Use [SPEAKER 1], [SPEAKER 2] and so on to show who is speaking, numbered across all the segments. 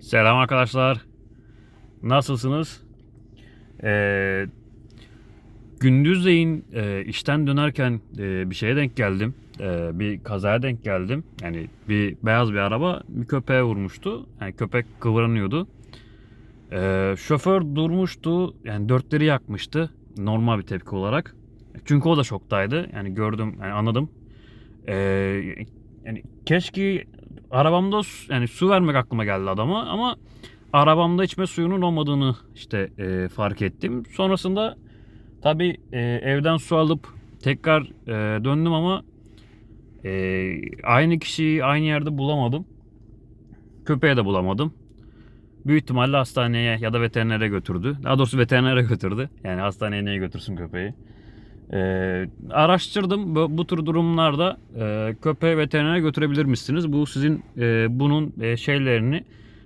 [SPEAKER 1] Selam arkadaşlar. Nasılsınız? Ee, gündüzleyin e, işten dönerken e, bir şeye denk geldim. E, bir kazaya denk geldim. Yani bir beyaz bir araba bir köpeğe vurmuştu. Yani köpek kıvranıyordu. E, şoför durmuştu. Yani dörtleri yakmıştı. Normal bir tepki olarak. Çünkü o da şoktaydı. Yani gördüm, yani anladım. E, yani keşke arabamda yani su vermek aklıma geldi adama ama arabamda içme suyunun olmadığını işte e, fark ettim. Sonrasında tabi evden su alıp tekrar e, döndüm ama e, aynı kişiyi aynı yerde bulamadım. Köpeği de bulamadım. Büyük ihtimalle hastaneye ya da veterinere götürdü. Daha doğrusu veterinere götürdü. Yani hastaneye niye götürsün köpeği? Ee, araştırdım bu, bu tür durumlarda e, köpeği veterinere götürebilir misiniz? Bu sizin e, bunun e, şeylerini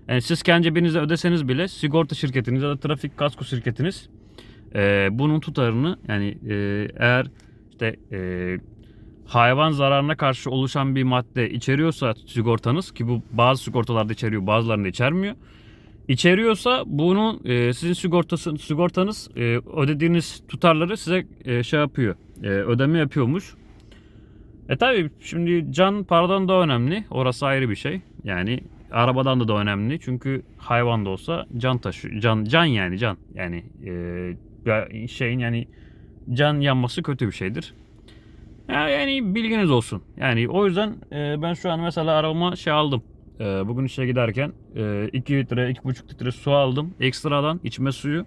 [SPEAKER 1] yani siz kendi cebinizde ödeseniz bile sigorta şirketiniz ya da trafik kasko şirketiniz e, bunun tutarını yani e, eğer işte e, hayvan zararına karşı oluşan bir madde içeriyorsa sigortanız ki bu bazı sigortalarda içeriyor bazılarında içermiyor. İçeriyorsa bunu e, sizin sigortası sigortanız e, ödediğiniz tutarları size e, şey yapıyor. E, ödeme yapıyormuş. E tabi şimdi can paradan da önemli. Orası ayrı bir şey. Yani arabadan da da önemli. Çünkü hayvan da olsa can taşı can can yani can. Yani e, şeyin yani can yanması kötü bir şeydir. Ya Yani bilginiz olsun. Yani o yüzden e, ben şu an mesela arabama şey aldım. E, bugün işe giderken e, 2 litre, 2,5 litre su aldım. Ekstradan içme suyu.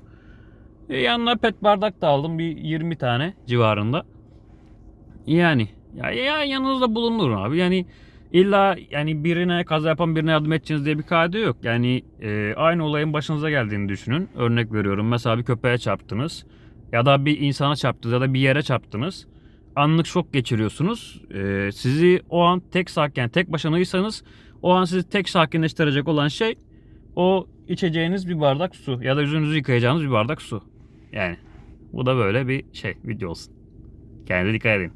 [SPEAKER 1] E, yanına pet bardak da aldım. Bir 20 tane civarında. Yani ya, ya yanınızda bulunur abi. Yani illa yani birine kaza yapan birine yardım edeceğiniz diye bir kaydı yok. Yani e, aynı olayın başınıza geldiğini düşünün. Örnek veriyorum. Mesela bir köpeğe çarptınız. Ya da bir insana çarptınız ya da bir yere çarptınız. Anlık şok geçiriyorsunuz. E, sizi o an tek yani tek başınaysanız o an sizi tek sakinleştirecek olan şey o içeceğiniz bir bardak su ya da yüzünüzü yıkayacağınız bir bardak su. Yani bu da böyle bir şey video olsun. Kendinize dikkat edin.